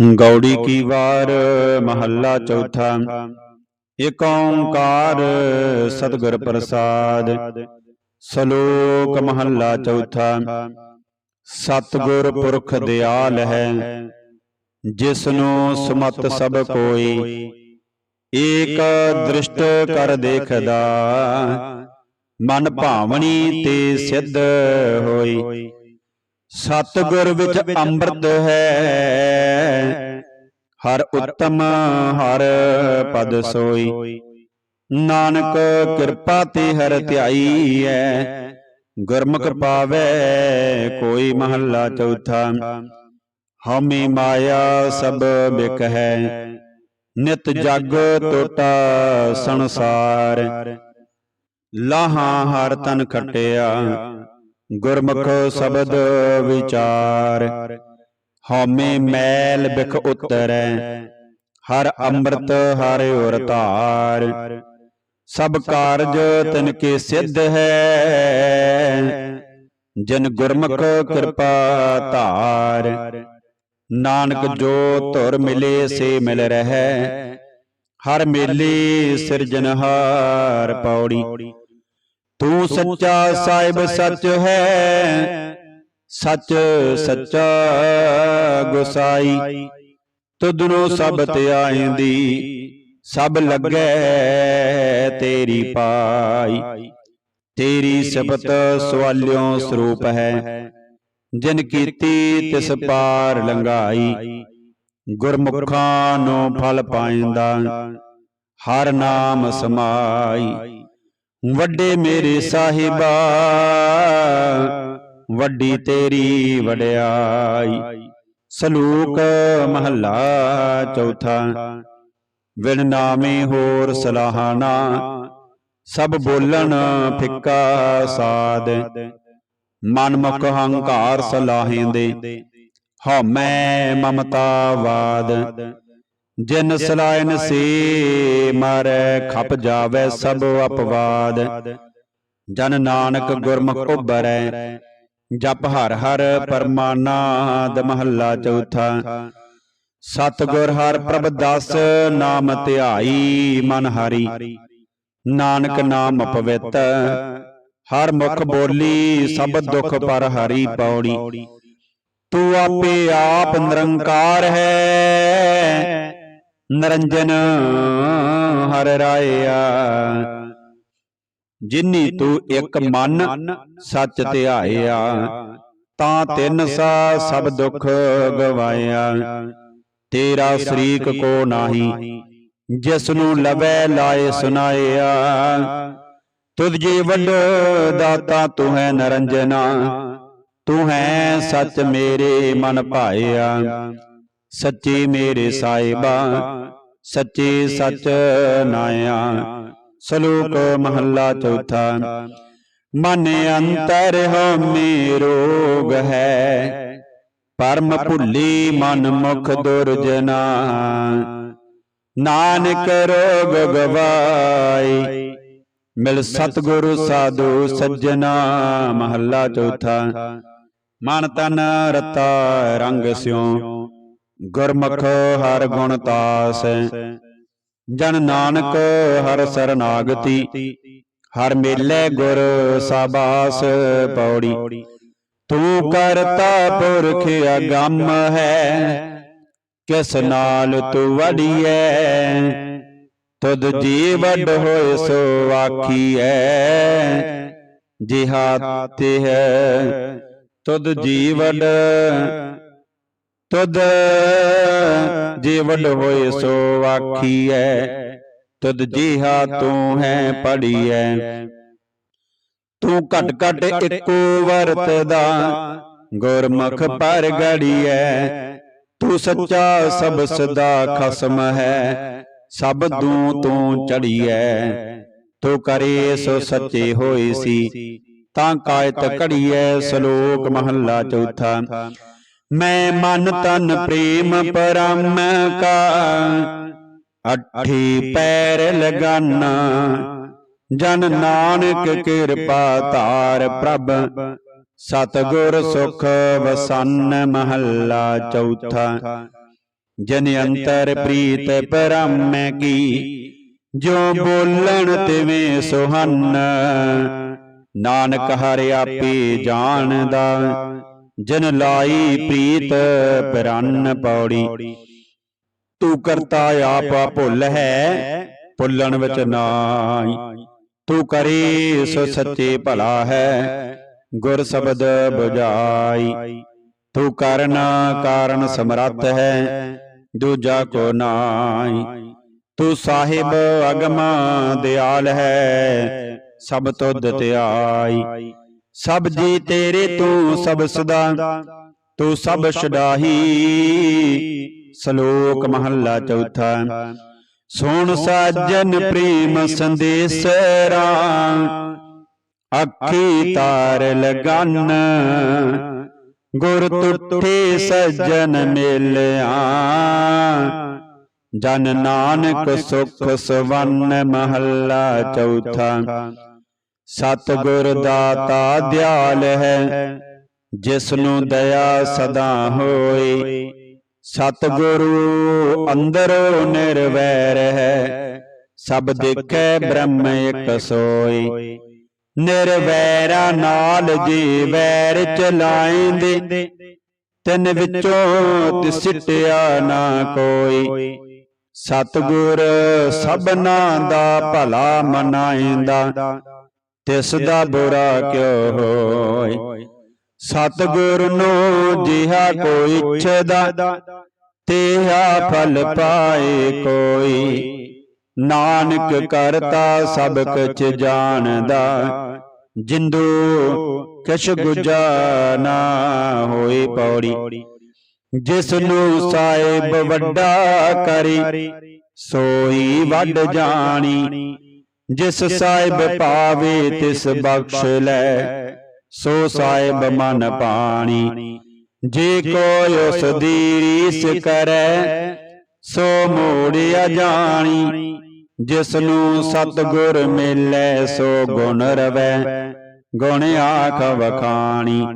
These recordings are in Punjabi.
ਗੌੜੀ ਕੀ ਵਾਰ ਮਹੱਲਾ ਚੌਥਾ। ਏਕ ਓੰਕਾਰ ਸਤਿਗੁਰ ਪ੍ਰਸਾਦ। ਸ਼ਲੋਕ ਮਹੱਲਾ ਚੌਥਾ। ਸਤਿਗੁਰ ਪੁਰਖ ਦਿਆਲ ਹੈ। ਜਿਸਨੂੰ ਸਮਤ ਸਭ ਕੋਈ। ਏਕ ਦ੍ਰਿਸ਼ਟ ਕਰ ਦੇਖਦਾ। ਮਨ ਭਾਵਣੀ ਤੇ ਸਿੱਧ ਹੋਈ। ਸਤਿਗੁਰ ਵਿੱਚ ਅੰਮ੍ਰਿਤ ਹੈ। ਹਰ ਉੱਤਮ ਹਰ ਪਦ ਸੋਈ। ਨਾਨਕ ਕਿਰਪਾ ਤੇ ਹਰ ਧਿਆਈ ਹੈ। ਗੁਰਮੁਖ ਪਾਵੇ ਕੋਈ ਮਹੱਲਾ ਚੌਥਾ। ਹਉਮੈ ਮਾਇਆ ਸਭ ਬਿਕ ਹੈ। ਨਿਤ ਜਗ ਟੋਟਾ ਸੰਸਾਰ। ਲਾਹਾਂ ਹਰ ਤਨ ਖਟਿਆ। ਗੁਰਮੁਖ ਸ਼ਬਦ ਵਿਚਾਰ, ਹਉਮੈ ਮੈਲ ਬਿਖ ਉਤਰੈ, ਹਰ ਅੰਮ੍ਰਿਤ ਹਰ ਉਰ ਧਾਰ। ਸਭ ਕਾਰਜ ਤਿਨ ਕੇ ਸਿੱਧ ਹੈ, ਜਨ ਗੁਰਮੁਖ ਕਿਰਪਾ ਧਾਰ। ਨਾਨਕ ਜੋ ਧੁਰ ਮਿਲੇ ਸੇ ਮਿਲ ਰਹਿ, ਹਰ ਮੇਲੇ ਸਿਰਜਨਹਾਰ ਪੌੜੀ। ਤੂੰ ਸੱਚਾ ਸਾਹਿਬ ਸੱਚ ਹੈ। ਸੱਚ ਸੱਚਾ ਗੁਸਾਈ। ਤੁਧਨੋਂ ਸਭ ਧਿਆਇਂਦੀ ਸਭ ਲੱਗੈ ਤੇਰੀ ਪਾਈ। ਤੇਰੀ ਸਿਫਤ ਸਵਾਲਿਓ ਸਰੂਪ ਹੈ। ਜਿਨ ਕੀਤੀ ਤਿਸ ਪਾਰ ਲੰਘਾਈ। ਗੁਰਮੁਖਾਂ ਨੂੰ ਫਲ ਪਾਇੰਦਾ। ਹਰ ਨਾਮ ਸਮਾਈ। ਵੱਡੇ ਮੇਰੇ ਸਾਹਿਬਾ, ਵੱਡੀ ਤੇਰੀ ਵਡਿਆਈ। ਸਲੂਕ ਮਹੱਲਾ ਚੌਥਾ ਵਿਣ ਨਾਮੇ ਹੋਰ ਸਲਾਹਣਾ, ਸਭ ਬੋਲਣ ਫਿੱਕਾ ਸਾਦ ਮਨ ਮੁਖ ਹੰਕਾਰ ਸਲਾਹਿੰਦੇ, ਹਉਮੈ ਮਮਤਾਵਾਦ ਜਿਨ ਸਲਾਇਨ ਸੇ ਮਾਰੈ ਖਪ ਜਾਵੇ ਸਭ ਅਪਵਾਦ। ਜਨ ਨਾਨਕ ਗੁਰਮੁਖ ਉਬਰੈ ਜਪ ਹਰ ਹਰ ਪਰਮਾਨਾਦ ਮਹੱਲਾ ਚੌਥਾ। ਸਤਿਗੁਰ ਹਰ ਪ੍ਰਭ ਦਸ ਨਾਮ ਧਿਆਈ ਮਨ ਹਰੀ। ਨਾਨਕ ਨਾਮ ਪਵਿੱਤ ਹਰ ਮੁਖ ਬੋਲੀ ਸਭ ਦੁਖ ਪਰ ਹਰੀ ਪੌੜੀ। ਤੂੰ ਆਪੇ ਆਪ ਨਿਰੰਕਾਰ ਹੈ। ਨਰੰਜਨ ਹਰ ਰਾਇਆ। ਜਿਨੀ ਤੂੰ ਇੱਕ ਮਨ ਸੱਚ ਧਿਆਇਆ ਤਾਂ ਤਿੰਨ ਸਾ ਸਭ ਦੁੱਖ ਗਵਾਇਆ। ਤੇਰਾ ਸ਼ਰੀਕ ਕੋ ਨਾਹੀ ਜਿਸ ਨੂੰ ਲਵੈ ਲਾਏ ਸੁਨਾਇਆ। ਤੁਧ ਜੀ ਵੱਡ ਦਾਤਾ ਤੂੰ ਹੈ ਨਰੰਜਨਾ, ਤੂੰ ਹੈ ਸੱਚ ਮੇਰੇ ਮਨ ਭਾਇਆ ਸੱਚੇ ਮੇਰੇ ਸਾਹਿਬਾ, ਸੱਚੇ ਸਚ ਨਾਇਆ, ਸ਼ਲੋਕ ਮਹੱਲਾ ਚੌਥਾ, ਮਨ ਅੰਤਰ ਹਉਮੈ ਰੋਗ ਹੈ, ਪਰਮ ਭੁੱਲੀ ਮਨ ਮੁਖ ਦੁਰਜਨਾ। ਨਾਨਕ ਰੋਗ ਗਵਾਈ ਮਿਲ ਸਤਿਗੁਰੂ ਸਾਧੂ ਸੱਜਣਾ, ਮਹੱਲਾ ਚੌਥਾ। ਮਨ ਤਨ ਰਤਾ ਰੰਗ ਸਿਉ ਗੁਰਮੁਖ ਹਰ ਗੁਣ ਤਾਸ। ਜਨ ਨਾਨਕ ਹਰ ਸਰਨਾਗਤੀ। ਹਰ ਮੇਲੇ ਗੁਰ ਸਾਬਾਸ ਪੌੜੀ। ਤੂੰ ਕਰਤਾ ਪੁਰਖ ਅਗੰਮ ਹੈ। ਕਿਸ ਨਾਲ ਤੂੰ ਵੜੀਐ ਤੁਧ ਜੀ ਵੱਡ ਸੋ ਆਖੀਐ। ਜਿਹਾ ਤੇ ਹੈ ਤੁਧ ਜੀ ਤੁਧ ਜੀ ਵੱਡ ਹੋਏ ਸੋ ਆਖੀਐ। ਤੁਧ ਜਿਹਾ ਤੂੰ ਹੈ ਪੜੀਐ ਤੂੰ ਘਟ ਘਟ ਇੱਕੋ ਵਰਤਦਾ। ਗੁਰਮੁਖ ਪਰ ਗੜੀਐ। ਤੂੰ ਸੱਚਾ ਸਭ ਸਦਾ ਖਸਮ ਹੈ। ਸਭ ਦੂ ਤੂੰ ਚੜੀਐ ਤੂੰ ਕਰੇ ਸੋ ਸੱਚੇ ਹੋਈ ਸੀ। ਤਾਂ ਕਾਇਤ ਘੜੀਐ ਸ਼ਲੋਕ ਮਹੱਲਾ ਚੌਥਾ। ਮੈਂ ਮਨ ਤਨ ਪ੍ਰੇਮ ਪਰਮ ਕਾ। ਅਠੀ ਪੈਰ ਲਗਾਨਾ। ਜਨ ਨਾਨਕ ਕਿਰਪਾ ਧਾਰ ਪ੍ਰਭ। ਸਤਗੁਰ ਸੁਖ ਵਸਨ ਮਹੱਲਾ ਚੌਥਾ। ਜਨ ਅੰਤਰ ਪ੍ਰੀਤ ਪਰਮੈ ਕੀ। ਜੋ ਬੋਲਣ ਤਿਵੇਂ ਸੁਹੰਨ। ਨਾਨਕ ਹਰਿ ਆਪੇ ਜਾਣਦਾ। ਜਨ ਲਾਈ ਪ੍ਰੀਤ ਪਰੰਨ ਪੌੜੀ। ਤੂੰ ਕਰਤਾ ਆਪ ਭੁੱਲ ਹੈ, ਭੁੱਲਣ ਵਿੱਚ ਨਾਈ। ਤੂੰ ਕਰੇ ਸੋ ਸੱਚੇ ਭਲਾ ਹੈ, ਗੁਰ ਸ਼ਬਦ 부ਜਾਈ ਤੂੰ ਕਰਨਾ ਕਾਰਨ ਸਮਰੱਥ ਹੈ, ਦੂਜਾ ਕੋ ਨਾਈ। ਤੂੰ ਸਾਹਿਬ ਅਗਮ ਦਿਆਲ ਹੈ, ਸਭ ਤੁਧ ਧਿਆਈ ਸਭ ਜੀ ਤੇਰੇ ਤੂੰ ਸਭ ਸਦਾ ਤੂੰ ਸਭ ਛਡਾਹੀ ਸ਼ਲੋਕ ਮਹੱਲਾ ਚੌਥਾ। ਸੁਣ ਸਾਜਨ ਪ੍ਰੇਮ ਸੰਦੇਸਰਾ ਅੱਖੀ ਤਾਰ ਲਗਨ। ਗੁਰ ਤੁਠੇ ਸੱਜਣ ਮਿਲਿਆ। ਜਨ ਨਾਨਕ ਸੁਖ ਸਵੰਨ ਮਹੱਲਾ ਚੌਥਾ। ਸਤਗੁਰ ਦਾਤਾ ਦਿਆਲ ਹੈ ਜਿਸ ਨੂੰ ਦਇਆ ਸਦਾ ਹੋਏ ਸਤਿਗੁਰੂ ਅੰਦਰੋਂ ਨਿਰਵੈਰ ਹੈ, ਸਭ ਦੇਖੈ ਬ੍ਰਹਮ ਇਕ ਸੋਈ। ਨਿਰਵੈਰਾ ਨਾਲ ਜੀ ਵੈਰ ਚਲਾਇਂਦੇ, ਤਿੰਨ ਵਿੱਚੋਂ ਤਿਸਿਟਿਆ ਨਾ ਕੋਈ। ਸਤਿਗੁਰ ਸਭਨਾ ਦਾ ਭਲਾ ਮਨਾਇਂਦਾ ਤਿਸ ਦਾ ਬੁਰਾ ਕਿਉ ਹੋਏ? ਸਤਿਗੁਰ ਨੂੰ ਜਿਹਾ ਕੋਈ ਇੱਛਦਾ ਤੇਹਾ ਫਲ ਪਾਏ ਕੋਈ। ਨਾਨਕ ਕਰਤਾ ਸਭ ਕੁਝ ਜਾਣਦਾ। ਜਿੰਦੂ ਕਿਛ ਗੁਜਾ ਨਾ ਹੋਏ ਪੌੜੀ। ਜਿਸ ਨੂੰ ਸਾਹਿਬ ਵੱਡਾ ਕਰੀ ਸੋਈ ਵੱਡ ਜਾਣੀ। ਜਿਸ ਸਾਹਿਬ ਪਾਵੇ ਤਿਸ ਬਖਸ਼ ਲੈ ਸੋ ਸਾਹਿਬ ਮਨ ਪਾਣੀ। ਜੇ ਕੋਈ ਉਸ ਦੀ ਰੀਸ ਕਰੈ ਸੋ ਮੋੜਿਆ ਜਾਣੀ ਜਿਸ ਨੂੰ ਸਤਗੁਰ ਮਿਲੈ ਸੋ ਗੁਣ ਰਵੈ। ਗੁਣ ਆਖ ਵਖਾਣੀ।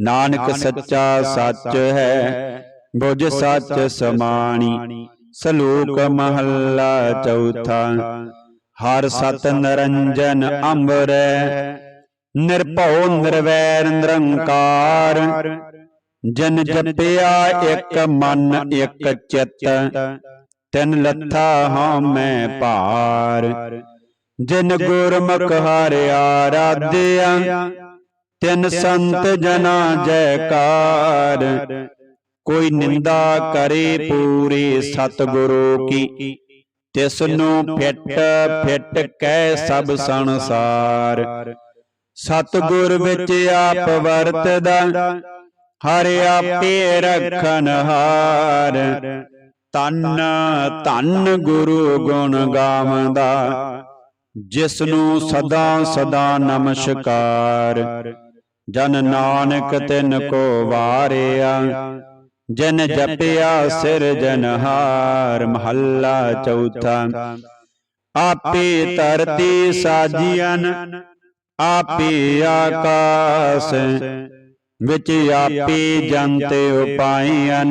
ਨਾਨਕ ਸੱਚਾ ਸੱਚ ਹੈ। ਬੁਝ ਸੱਚ ਸਮਾਣੀ। ਸਲੋਕ ਮਹੱਲਾ ਚੌਥਾ। ਹਰ ਸਤ ਨਰੰਜਨ ਅੰਬਰੈ ਨਿਰਭਉ ਨਿਰਵੈਰ ਨਿਰੰਕਾਰ। ਜਨ ਜਪਿਆ ਇੱਕ ਮਨ ਇੱਕ ਚਿੱਤ। ਤਿਨ ਲੱਥਾ ਹਾਂ ਮੈਂ ਭਾਰ। ਜਿਨ ਗੁਰਮੁਖ ਹਰਿਆ ਰਾਧਿਆ ਤਿਨ ਸੰਤ ਜਨਾ ਜੈਕਾਰ। ਕੋਈ ਨਿੰਦਾ ਕਰੇ ਪੂਰੇ ਸਤਿਗੁਰੂ ਕੀ। ਤਿਸ ਨੂੰ ਫਿੱਟ ਫਿੱਟ ਕਹਿ ਸਭ ਸੰਸਾਰ। ਸਤਿਗੁਰ ਵਿੱਚ ਆਪ ਵਰਤਦਾ, ਹਰ ਆਪੇ ਰਖਨ ਹਾਰ। ਤਨ ਧਨ ਗੁਰੂ ਗੁਣ ਗਾਵੰਦਾ ਜਿਸ ਨੂੰ ਸਦਾ ਸਦਾ ਨਮਸਕਾਰ। ਜਨ ਨਾਨਕ ਤਿਨ ਕੋ ਵਾਰਿਆ ਜਨ ਜਪਿਆ ਸਿਰ ਜਨਹਾਰ ਮਹੱਲਾ ਚੌਥਾ। ਆਪੇ ਧਰਤੀ ਸਾਜੀਆਂ ਆਪੇ ਆਕਾਸ। ਵਿੱਚ ਆਪੇ ਜੰਤੇ ਉਪਾਈਆਂ।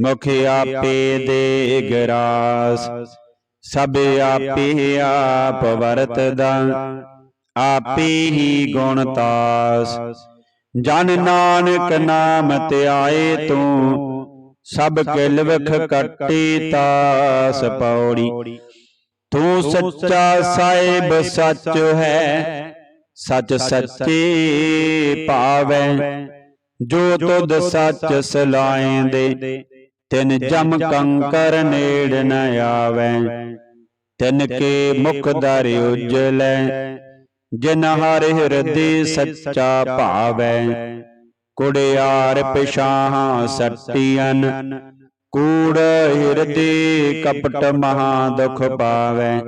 ਮੁਖ ਆਪੇ ਦੇ ਗਰਾਸ। ਸਭ ਆਪੇ ਆਪ ਵਰਤਦਾ। ਆਪੇ ਹੀ ਗੁਣ ਤਾਸ। ਜਨ ਨਾਨਕ ਨਾਮ ਧਿਆਏ ਤੂੰ, ਸਭ ਕਿਲ ਵਿਖ ਕੱਟੀ ਤਾਸ ਪੌੜੀ। ਤੂੰ ਸੱਚਾ ਸਾਹਿਬ ਸੱਚ ਹੈ, ਸੱਚ ਸੱਚੇ ਭਾਵੈ। ਜੋ ਤੁਧ ਸੱਚ ਸਲਾਏਂਦੇ, ਤਿਨ ਜਮ ਕੰਕਰ ਨੇੜ ਨ ਆਵੈ। ਤਿਨ ਕੇ ਮੁਖ ਦਰ ਉਜਲੈ ਜਿਨ ਹਰ ਹਿਰਦੇ ਸੱਚਾ ਭਾਵੈ, ਕੁੜਿਆਰ ਪਿਛਾਹਾਂ ਸੱਟੀਆਂ ਕੂੜ ਹਿਰਦੇ ਕਪਟ ਮਹਾ ਦੁਖ ਪਾਵੈ।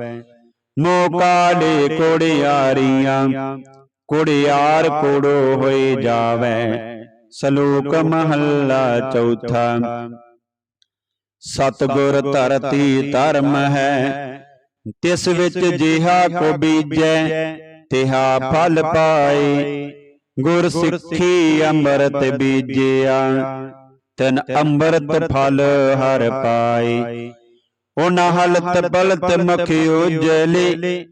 ਮੋਕਾਲੇ ਕੁੜਿਆਰੀਆਂ, ਕੁੜਿਆਰ ਕੋੜੋ ਹੋਏ ਜਾਵੈ। ਸਲੋਕ ਮਹੱਲਾ ਚੌਥਾ, ਸਤਗੁਰ ਧਰਤੀ ਧਰਮ ਹੈ, ਤਿਸ ਵਿੱਚ ਜਿਹਾ ਕੋ ਬੀਜੈ ਤਿਹਾ ਫਲ ਪਾਏ ਗੁਰ ਸਿੱਖੀ ਅੰਮ੍ਰਿਤ ਬੀਜਿਆ ਤਨ ਅੰਮ੍ਰਿਤ ਫਲ ਹਰ ਪਾਈ ਉਹ ਹਲਤ ਬਲਤ ਮਖ ਉਜਲੇ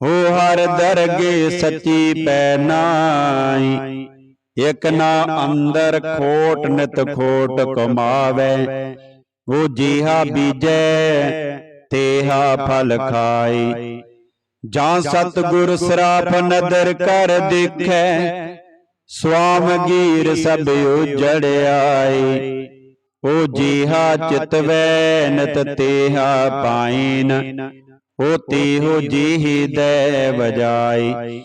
ਹੋ ਹਰ ਦਰਗੇ ਸੱਚੀ ਪੈ ਨਾਈ। ਇਕ ਨਾ ਅੰਦਰ ਖੋਟ ਨਿਤ ਖੋਟ ਕਮਾਵੇ। ਉਹ ਜੀਹਾ ਬੀਜੈ ਤੇਹਾ ਫਲ ਖਾਈ ਜਾਂ ਸਤਿਗੁਰ ਸਰਾਪ ਨਦਰ ਕਰ ਦੇਖੈ ਸੁਆਮ ਗੀਰ ਸਭ ਉਜੜਿਆਈ ਉਹ ਜੀਹਾ ਚਿਤਵੈ ਨਤ ਤੇਹਾ ਪਾਈਨ ਉਹ ਤੇਹੋ ਜੀਹੀ ਦੈ ਵਜਾਈ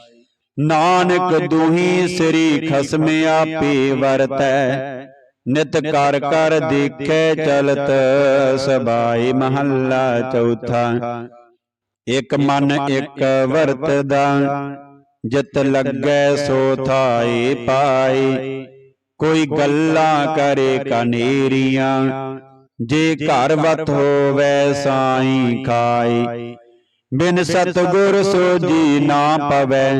ਨਾਨਕ ਦੁਹੀ ਸ੍ਰੀ ਖਸਮ ਆਪੇ ਵਰਤੈ। ਨਿਤ ਕਰ ਕਰ ਦੇਖੈ ਚਲਤ ਸਬਾਈ ਮਹੱਲਾ ਚੌਥਾ। ਇਕ ਮਨ ਇਕ ਵਰਤਦਾ ਜਿਤ ਲੱਗੈ ਸੋ ਥਾਈ ਪਾਈ। ਕੋਈ ਗੱਲਾਂ ਕਰੇ ਕਨੇਰੀਆਂ ਜੇ ਘਰ ਵਤ ਹੋਵੇ ਸਾਈ ਖਾਈ। ਬਿਨ ਸਤਗੁਰ ਸੋਜੀ ਨਾ ਪਵੈ।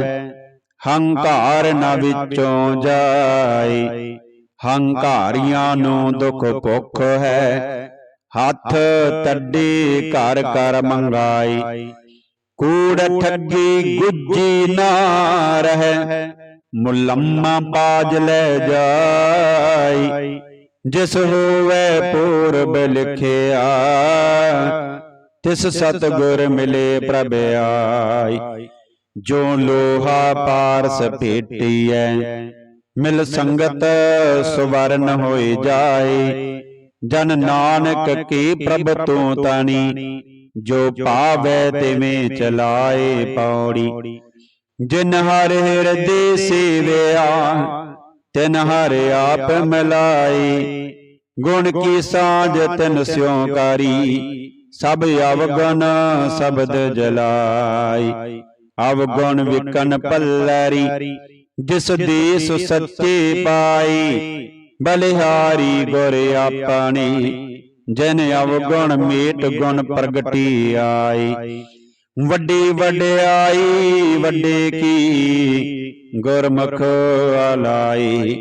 ਹੰਕਾਰ ਨ ਵਿੱਚੋਂ ਜਾਈ। ਹੰਕਾਰੀਆਂ ਨੂੰ ਦੁਖ ਭੁੱਖ ਹੈ। ਹੱਥ ਤੱਡੀ ਘਰ ਕਰ ਮੰਗਾਈ। ਕੂੜ ਠੱਗੀ ਗੁੱਜੀ ਨਾ ਰਹਿ। ਮੁਲੰਮਾ ਬਾਜ ਲੈ ਜਾਈ। ਜਿਸ ਹੋਵੇ ਪੂਰਬ ਲਿਖਿਆ ਤਿਸ ਸਤਗੁਰ ਮਿਲੇ ਪ੍ਰਭ ਆਈ। ਜੋ ਲੋਹਾ ਪਾਰਸ ਭੇਟੀਐ ਮਿਲ ਸੰਗਤ ਸੁਵਰਨ ਹੋਈ ਜਾਏ ਜਨ ਨਾਨਕ ਕੀ ਪ੍ਰਭ ਤੂੰ ਤਾਣੀ ਜੋ ਪਾਵੈ ਤਿਵੇਂ ਚਲਾਏ ਪੌੜੀ। ਜਿਨ ਹਰ ਹਿਰਦੇ ਸੇਵਿਆ ਤਿਨ ਹਰ ਆਪ ਮਿਲਾਈ ਗੁਣ ਕੀ ਸਾਜ ਤਿਨ ਸਿਉ ਕਾਰੀ। ਸਭ ਅਵਗੁਣ ਸ਼ਬਦ ਜਲਾਈ ਅਵਗੁਣ ਵਿਕਨ ਪੱਲਰੀ ਜਿਸ ਦੇਸ ਸੱਚੇ ਪਾਈ। ਬਲਿਹਾਰੀ ਗੁਰ ਆਪਣੀ ਜਿਨ ਅਵਗੁਣ ਮੇਟ ਗੁਣ ਪ੍ਰਗਟੀ ਆਈ। ਵੱਡੀ ਵਡਿਆਈ ਵੱਡੇ ਕੀ ਗੁਰਮੁਖ ਆਲਾਈ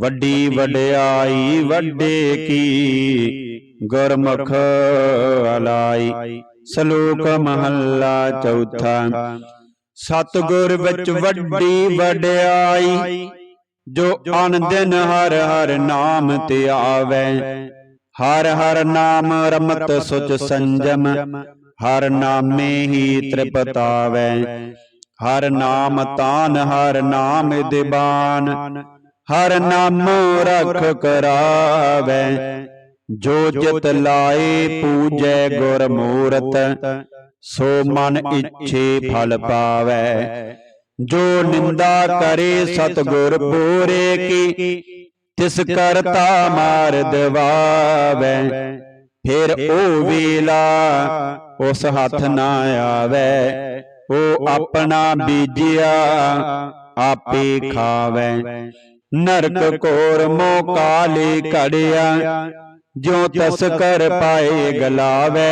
ਵੱਡੀ ਵਡਿਆਈ ਵੱਡੇ ਕੀ ਗੁਰਮੁਖ ਆਲਾਈ ਸ਼ਲੋਕ ਮਹੱਲਾ ਚੌਥਾ। ਸਤਿਗੁਰ ਵਿੱਚ ਵੱਡੀ ਵਡਿਆਈ। ਜੋ ਅਨ ਦਿਨ ਹਰ ਹਰ ਨਾਮ ਤੇ ਆਵੇ। ਹਰ ਹਰ ਨਾਮ ਰਮਤ ਸੁਚ ਸੰਜਮ। ਹਰ ਨਾਮੇ ਹੀ ਤ੍ਰਿਪਤਾਵੈ। ਹਰ ਨਾਮ ਤਾਨ ਹਰ ਨਾਮ ਦਿਬਾਨ। ਹਰ ਨਾਮੋ ਰਖ ਕਰਾਵੈ। ਜੋ ਜਿਤ ਲਾਏ ਪੂਜੈ ਗੁਰ ਮੂਰਤ ਸੋ ਮਨ ਇੱਛੇ ਫਲ ਪਾਵੈ। ਜੋ ਨਿੰਦਾ ਕਰੇ ਸਤਗੁਰ ਪੂਰੇ ਕੀ, ਤਿਸ ਕਰਤਾ ਮਾਰ ਦਵਾਵੈ। ਫਿਰ ਉਹ ਵੇਲਾ ਉਸ ਹੱਥ ਨਾ ਆਵੇ, ਉਹ ਆਪਣਾ ਬੀਜਿਆ ਆਪੇ ਖਾਵੇ। ਨਰਕ ਕੋਰ ਮੋ ਕਾਲੇ ਘੜਿਆ ਜੋ ਤਸਕਰ ਪਾਏ ਗਲਾਵੇ।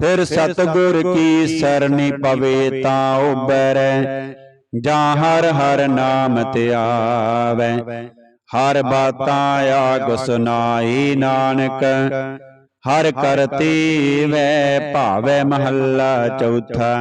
ਫਿਰ ਸਤਗੁਰ ਕੀ ਸਰਣੀ ਪਵੇ ਤਾਂ ਉਬਰੈ ਜਾਂ ਹਰ ਹਰ ਨਾਮ ਤੇ ਆਵੇ। ਹਰ ਬਾਤਾਂ ਆਗ ਸੁਨਾਈ ਨਾਨਕ। ਹਰ ਕਰਤੀ ਵੈ ਭਾਵੈ ਮਹੱਲਾ ਚੌਥਾ।